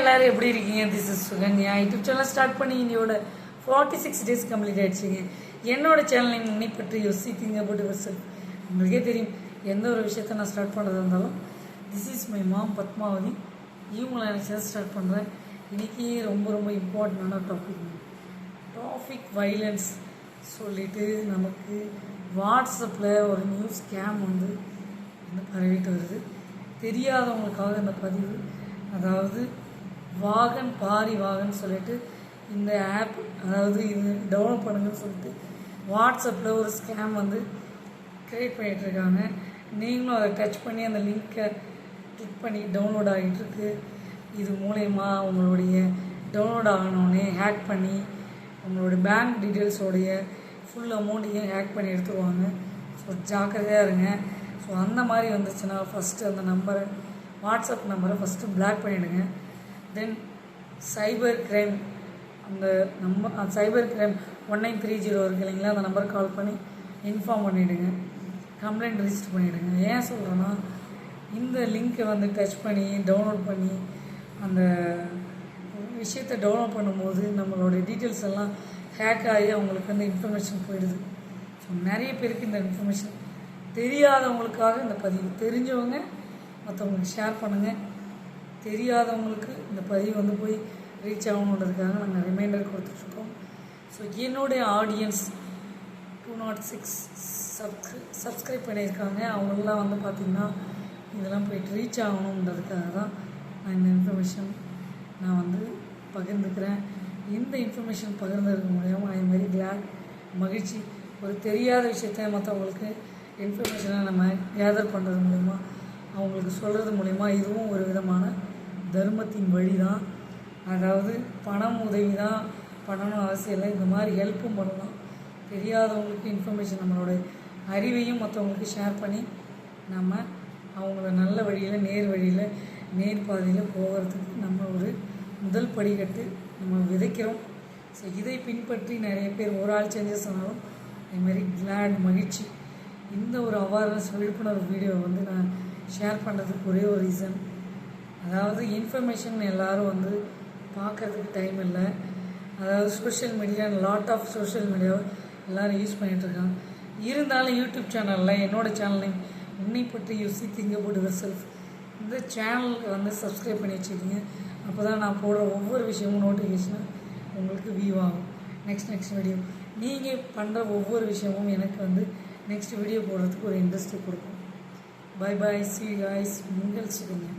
எல்லாரும் எப்படி இருக்கீங்க? This is Sukanya. YouTube channel start பண்ணி இன்னையோட ஃபார்ட்டி சிக்ஸ் டேஸ் கம்ப்ளீட் ஆயிடுச்சுங்க. என்னோட சேனலை முன்னே பற்றி யோசித்தீங்க போட்டு யுவர் உங்களுக்கே தெரியும் எந்த ஒரு விஷயத்த நான் ஸ்டார்ட் பண்ணுறதா இருந்தாலும் this is my mom Padmavathi. இவங்களை நினச்சதை ஸ்டார்ட் பண்ணுறேன் இன்றைக்கி ரொம்ப ரொம்ப இம்பார்ட்டண்டான டாபிக் டாபிக் வைலன்ஸ் சொல்லிட்டு நமக்கு வாட்ஸ்அப்பில் ஒரு நியூ ஸ்கேம் வந்து வந்து பரவிட்டு வருது. தெரியாதவங்களுக்காக இந்த பதிவு. அதாவது வாகன் பாரி வாகன் சொல்லிட்டு இந்த ஆப் அதாவது இது டவுன்லோட் பண்ணுங்கன்னு சொல்லிட்டு வாட்ஸ்அப்பில் ஒரு ஸ்கேம் வந்து க்ரியேட் பண்ணிகிட்ருக்காங்க நீங்களும் அதை டச் பண்ணி அந்த லிங்க்கை கிளிக் பண்ணி டவுன்லோட் ஆகிட்டுருக்கு இது மூலயமா உங்களுடைய டவுன்லோட் ஆகணுன்னே ஹேக் பண்ணி உங்களுடைய பேங்க் டீட்டெயில்ஸோடைய ஃபுல் அமௌண்ட்டையும் ஹேக் பண்ணி எடுத்துருவாங்க. ஸோ ஜாக்கிரதையாக இருங்க. ஸோ அந்த மாதிரி வந்துச்சுன்னா ஃபஸ்ட்டு அந்த நம்பரை வாட்ஸ்அப் நம்பரை ஃபஸ்ட்டு பிளாக் பண்ணிவிடுங்க தென் சைபர் கிரைம் அந்த number cyber crime one nine three zero இருக்குது இல்லைங்களா? அந்த நம்பருக்கு கால் பண்ணி இன்ஃபார்ம் பண்ணிவிடுங்க கம்ப்ளைண்ட் ரிஜிஸ்டர் பண்ணிவிடுங்க ஏன் சொல்கிறேன்னா இந்த லிங்க்கை வந்து டச் பண்ணி டவுன்லோட் பண்ணி அந்த விஷயத்தை டவுன்லோட் பண்ணும்போது நம்மளோட டீட்டெயில்ஸ் எல்லாம் ஹேக் ஆகி அவங்களுக்கு வந்து இன்ஃபர்மேஷன் போயிடுது. ஸோ நிறைய பேருக்கு இந்த இன்ஃபர்மேஷன் தெரியாதவங்களுக்காக இந்த பதிவு. தெரிஞ்சவங்க மற்றவங்களுக்கு ஷேர் பண்ணுங்கள் தெரியாதவங்களுக்கு இந்த பதிவு வந்து போய் ரீச் ஆகணுன்றதுக்காக நாங்கள் ரிமைண்டர் கொடுத்துட்ருக்கோம். ஸோ என்னுடைய audience two naught six subscribe subscribe பண்ணியிருக்காங்க. அவங்களெலாம் வந்து பார்த்திங்கன்னா இதெல்லாம் போயிட்டு ரீச் ஆகணுன்றதுக்காக தான் நான் இந்த இன்ஃபர்மேஷன் நான் வந்து பகிர்ந்துக்கிறேன். இந்த இன்ஃபர்மேஷன் பகிர்ந்ததுக்கு மூலியமாக ஐ வெரி கிளாட் மகிழ்ச்சி ஒரு தெரியாத விஷயத்த மற்றவங்களுக்கு இன்ஃபர்மேஷனை நம்ம கேதர் பண்ணுறது மூலிமா அவங்களுக்கு சொல்கிறது மூலிமா இதுவும் ஒரு விதமான தர்மத்தின் வழி தான் அதாவது பணம் உதவி தான் பண்ணணும் அவசியம் இல்லை. இந்த மாதிரி ஹெல்ப்பும் பண்ணலாம் தெரியாதவங்களுக்கு இன்ஃபர்மேஷன் நம்மளோட அறிவையும் மற்றவங்களுக்கு ஷேர் பண்ணி நம்ம அவங்கள நல்ல வழியில் நேர் வழியில் நேர் பாதையில் போகிறதுக்கு நம்ம ஒரு முதல் படிக்கட்டு நம்ம விதைக்கிறோம். ஸோ இதை பின்பற்றி நிறைய பேர் ஒரு ஆள் சேஞ்சஸ் சொன்னாலும் அதுமாரி கிளாட் மகிழ்ச்சி. இந்த ஒரு அவேர்னஸ் விழிப்புணர்வு வீடியோ வந்து நான் ஷேர் பண்ணுறதுக்கு ஒரே ஒரு ரீசன் அதாவது இன்ஃபர்மேஷன் எல்லாரும் வந்து பார்க்கறதுக்கு டைம் இல்லை. அதாவது social media lot of social மீடியாவை எல்லோரும் யூஸ் பண்ணிகிட்ருக்காங்க இருந்தாலும் யூடியூப் சேனலில் என்னோடய சேனல்லையும் உன்னை பற்றி யூசி திங்க போட்டு யுவர் செல்ஃப் இந்த சேனலுக்கு வந்து சப்ஸ்கிரைப் பண்ணி வச்சுக்கிங்க அப்போ தான் நான் போடுற ஒவ்வொரு விஷயமும் நோட்டிஃபிகேஷனாக உங்களுக்கு வியூ ஆகும். நெக்ஸ்ட் நெக்ஸ்ட் வீடியோ நீங்கள் பண்ணுற ஒவ்வொரு விஷயமும் எனக்கு வந்து நெக்ஸ்ட் வீடியோ போடுறதுக்கு ஒரு இன்ட்ரெஸ்ட்டு கொடுக்கும். பை பாய் சி காய்ஸ் உங்கள் சுகன்யா